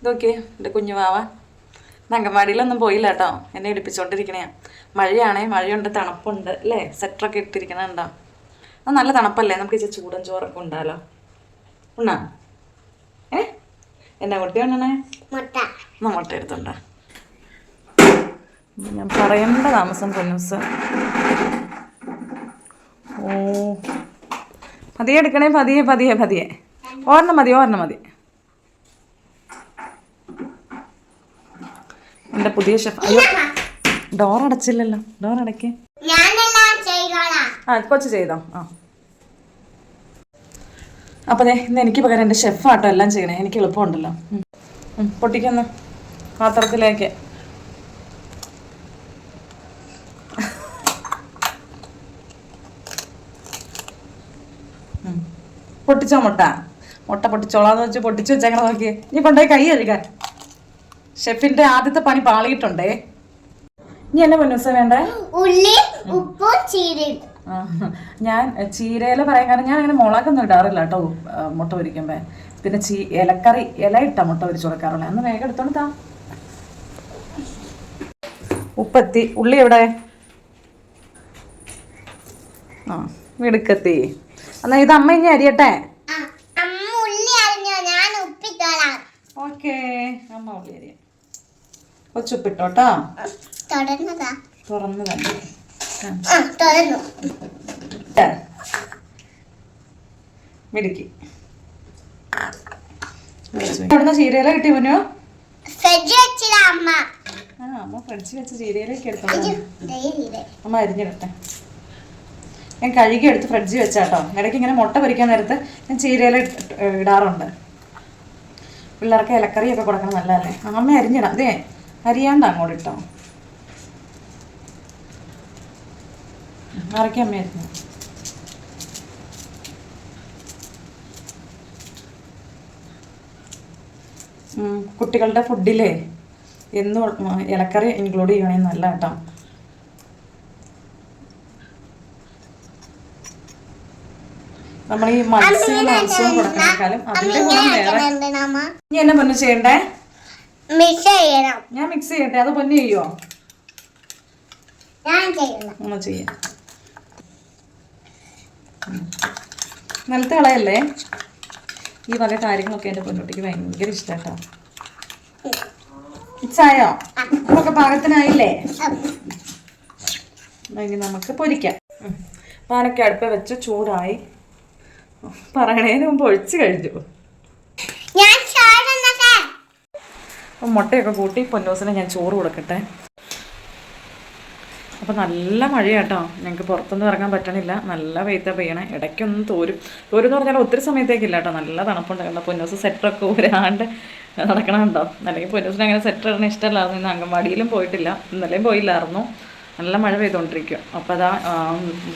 ഇതൊക്കെ എന്റെ കുഞ്ഞു വാവ ഇന്ന് പോയില്ല കേട്ടോ. എന്നെ ഇടിപ്പിച്ചോണ്ടിരിക്കണേ മഴയാണേ മഴയുണ്ട് തണുപ്പുണ്ട് അല്ലേ? സെറ്ററൊക്കെ ഇട്ടിരിക്കണുണ്ടോ അത് നല്ല തണുപ്പല്ലേ? നമുക്ക് ഇച്ചിരി ചൂടൻ ചോറൊക്കെ ഉണ്ടാലോ. ഉണ്ണാ? ഏ? എന്നാ കുട്ടി ഉണ്ണണേ? മുട്ട. എന്നാ മുട്ട എടുത്തുണ്ടോ. ഞാൻ പറയണ്ട താമസം പൊന്നൂസ്. ഓ. പതിയെ എടുക്കണേ? പതിയെ പതിയെ പതിയെ. ഒരെണ്ണം മതി ഒരെണ്ണം മതി. എന്റെ പുതിയ ഷെഫ് അയ്യോ ഡോർ അടച്ചില്ലല്ലോ. ഡോർ അടക്കേ ആ കൊച്ചു ചെയ്തോ? ആ. അപ്പോൾ അതെ ഇന്ന് എനിക്ക് പകരം എന്റെ ഷെഫാട്ടോ എല്ലാം ചെയ്യണേ. എനിക്ക് എളുപ്പമുണ്ടല്ലോ. പൊട്ടിക്കുന്ന പാത്രത്തിലേക്ക്. പൊട്ടിച്ചോ മുട്ട? മുട്ട പൊട്ടിച്ചോളാന്ന് വെച്ച് പൊട്ടിച്ചു വെച്ചാൽ നോക്കിയേ. നീ കൊണ്ടുപോയി കൈ കഴുകാൻ. ഷെഫിന്റെ ആദ്യത്തെ പണി പാളിയിട്ടുണ്ടേ. ഇനി എന്നെ പൊന്നൂസ വേണ്ടേ? ഉള്ളി ഉപ്പും ചീരയും ഞാൻ ചീരയില പറയാൻ കാരണം ഞാൻ അങ്ങനെ മുളകൊന്നും ഇടാറില്ല കേട്ടോ മുട്ട പൊരിക്കുമ്പോ. പിന്നെ ചീ ഇലക്കറി ഇല ഇട്ട മുട്ട പൊരിച്ചു കൊടുക്കാറുള്ള. അന്ന് വേഗം എടുത്തോണ്ട് താ. ഉപ്പെത്തി. ഉള്ളി എവിടെ? ആ മിടുക്കത്തി. എന്നാ ഇത് അമ്മ ഇനി അരിയട്ടെ? അമ്മ ഉള്ളി അരിഞ്ഞോ? ഞാൻ ഉപ്പിട്ടോളാം. ഓക്കേ അമ്മ ഉള്ളി അരിയ കൊച്ചുപ്പിട്ടോട്ടോ തുടർന്നതാ. തുറന്ന് തന്നെ മിടുക്കി. എവിടുന്ന ചീരയില കിട്ടി മുന്നോ അമ്മ. ആ അമ്മ ഫ്രിഡ്ജിൽ വെച്ച ചീരയിലേക്ക് എടുത്തോ. അമ്മ അരിഞ്ഞിടട്ടെ ഞാൻ കഴുകി എടുത്ത് ഫ്രിഡ്ജിൽ വെച്ചാട്ടോ. ഇടയ്ക്ക് ഇങ്ങനെ മുട്ട പൊരിക്കാൻ നേരത്ത് ഞാൻ ചീരയില ഇടാറുണ്ട്. പിള്ളേർക്ക് ഇലക്കറിയൊക്കെ കൊടുക്കണം നല്ലതല്ലേ? അമ്മ അരിഞ്ഞിടാം. അതെ അരിയാണ്ട് അങ്ങോട്ട് ഇട്ടോ. അരിഞ്ഞു കുട്ടികളുടെ ഫുഡിലേ എന്നും ഇലക്കറി ഇൻക്ലൂഡ് ചെയ്യണേ നല്ല കേട്ടോ നമ്മൾ ഈ മത്സ്യം മാംസവും കൊടുക്കണേക്കാളും അതിന്റെ ഗുണം വേറെ. ഇനി എന്നെ പറഞ്ഞു ചെയ്യണ്ടേ? മിക്സ് ചെയ്യണം. ഞാൻ മിക്സ് ചെയ്യട്ടെ? അത് പൊന്നു ചെയ്യോ? ഞാൻ ചെയ്യണം. ഒന്ന് ചെയ്യാം. നിലത്ത് കളയല്ലേ? ഈ വക കാര്യങ്ങളൊക്കെ എന്റെ പൊന്നോട്ടിക്ക് ഭയങ്കര ഇഷ്ടാട്ടോ. ചായോ നമുക്ക് പാകത്തിനായില്ലേ? ഇനി നമുക്ക് പൊരിക്കാം. പാനൊക്കെ അടുപ്പ് വെച്ച് ചൂടായി. പറയണേന് മുമ്പ് ഒഴിച്ച് കഴിഞ്ഞു ഞാൻ ചോറുന്നൊക്കെ അപ്പം മുട്ടയൊക്കെ കൂട്ടി പൊന്നൂസിന് ഞാൻ ചോറ് കൊടുക്കട്ടെ. അപ്പം നല്ല മഴയാട്ടോ. ഞങ്ങൾക്ക് പുറത്തൊന്നും ഇറങ്ങാൻ പറ്റണില്ല. നല്ല വെയിത്ത പെയ്യണേ. ഇടയ്ക്കൊന്നും തോരും. തോരും എന്ന് പറഞ്ഞാൽ ഒത്തിരി സമയത്തേക്കില്ല കേട്ടോ നല്ല തണുപ്പുണ്ട് കാരണം പൊന്നൂസ് സെറ്ററൊക്കെ ഊരാണ്ട് നടക്കണമുണ്ടോ അല്ലെങ്കിൽ പൊന്നൂസിന് അങ്ങനെ സെറ്റർ ഇടണ ഇഷ്ടമല്ലായിരുന്നു ഇന്ന് അംഗൻവാടിയിലും പോയിട്ടില്ല. ഇന്നലെയും പോയില്ലായിരുന്നു. നല്ല മഴ പെയ്തുകൊണ്ടിരിക്കും അപ്പോൾ അതാ ആ,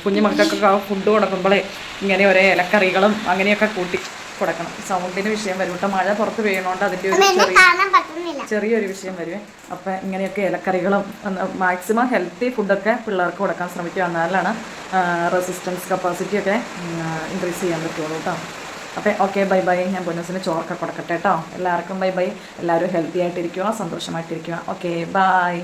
കുഞ്ഞു മക്കൾക്കൊക്കെ ഫുഡ് കൊടുക്കുമ്പോഴേ ഇങ്ങനെ ഒരേ ഇലക്കറികളും അങ്ങനെയൊക്കെ കൂട്ടി. കൊടുക്കണം. സൗണ്ടിന് വിഷയം വരും കേട്ടോ. മഴ പുറത്ത് പെയ്യണോണ്ട് അതിന്റെ ഒരു ചെറിയ ചെറിയൊരു വിഷയം വരുവേ അപ്പം ഇങ്ങനെയൊക്കെ ഇലക്കറികളും മാക്സിമം ഹെൽത്തി ഫുഡൊക്കെ പിള്ളേർക്ക് കൊടുക്കാൻ ശ്രമിക്കുക. എന്നാലാണ് റെസിസ്റ്റൻസ് കപ്പാസിറ്റി ഒക്കെ ഇൻക്രീസ് ചെയ്യാൻ പറ്റുള്ളൂ കേട്ടോ. അപ്പം ഓക്കെ ബൈ ബൈ ഞാൻ പൊന്നസിന് ചോറൊക്കെ കൊടുക്കട്ടെ കേട്ടോ. എല്ലാവർക്കും ബൈ ബൈ എല്ലാവരും ഹെൽത്തി ആയിട്ടിരിക്കുക സന്തോഷമായിട്ടിരിക്കുക. Okay bye